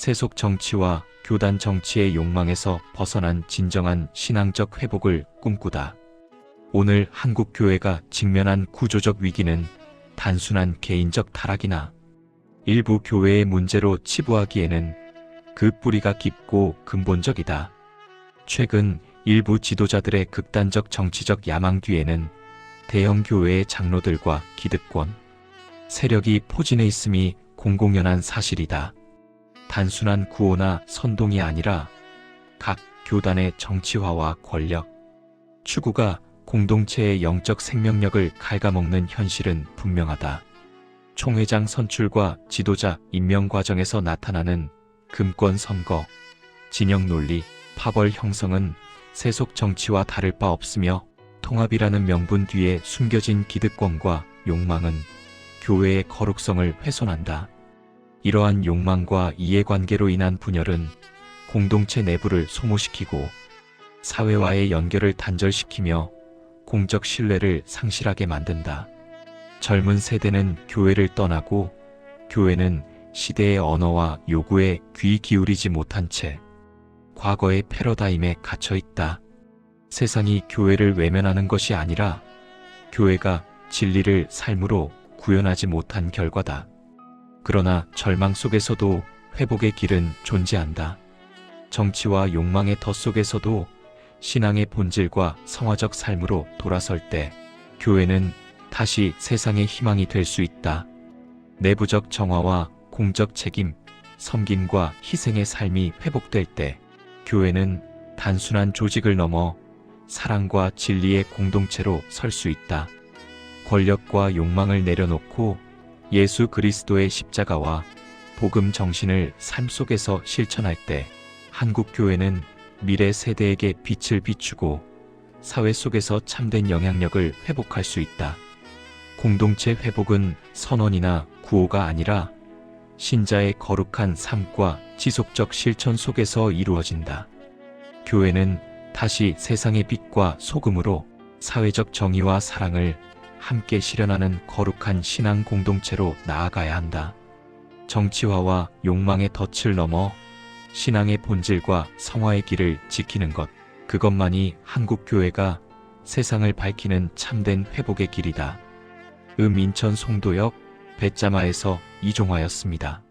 세속 정치와 교단 정치의 욕망에서 벗어난 진정한 신앙적 회복을 꿈꾸다. 오늘 한국 교회가 직면한 구조적 위기는 단순한 개인적 타락이나 일부 교회의 문제로 치부하기에는 그 뿌리가 깊고 근본적이다. 최근 일부 지도자들의 극단적 정치적 야망 뒤에는 대형 교회의 장로들과 기득권, 세력이 포진해 있음이 공공연한 사실이다. 단순한 구호나 선동이 아니라 각 교단의 정치화와 권력, 추구가 공동체의 영적 생명력을 갉아먹는 현실은 분명하다. 총회장 선출과 지도자 임명 과정에서 나타나는 금권 선거, 진영 논리, 파벌 형성은 세속 정치와 다를 바 없으며 통합이라는 명분 뒤에 숨겨진 기득권과 욕망은 교회의 거룩성을 훼손한다. 이러한 욕망과 이해관계로 인한 분열은 공동체 내부를 소모시키고 사회와의 연결을 단절시키며 공적 신뢰를 상실하게 만든다. 젊은 세대는 교회를 떠나고 교회는 시대의 언어와 요구에 귀 기울이지 못한 채 과거의 패러다임에 갇혀 있다. 세상이 교회를 외면하는 것이 아니라 교회가 진리를 삶으로 구현하지 못한 결과다. 그러나 절망 속에서도 회복의 길은 존재한다. 정치와 욕망의 덫 속에서도 신앙의 본질과 성화적 삶으로 돌아설 때 교회는 다시 세상의 희망이 될 수 있다. 내부적 정화와 공적 책임, 섬김과 희생의 삶이 회복될 때 교회는 단순한 조직을 넘어 사랑과 진리의 공동체로 설 수 있다. 권력과 욕망을 내려놓고 예수 그리스도의 십자가와 복음 정신을 삶 속에서 실천할 때 한국 교회는 미래 세대에게 빛을 비추고 사회 속에서 참된 영향력을 회복할 수 있다. 공동체 회복은 선언이나 구호가 아니라 신자의 거룩한 삶과 지속적 실천 속에서 이루어진다. 교회는 다시 세상의 빛과 소금으로 사회적 정의와 사랑을 함께 실현하는 거룩한 신앙 공동체로 나아가야 한다. 정치화와 욕망의 덫을 넘어 신앙의 본질과 성화의 길을 지키는 것, 그것만이 한국 교회가 세상을 밝히는 참된 회복의 길이다. 음 인천 송도역 배짜마에서 이종화였습니다.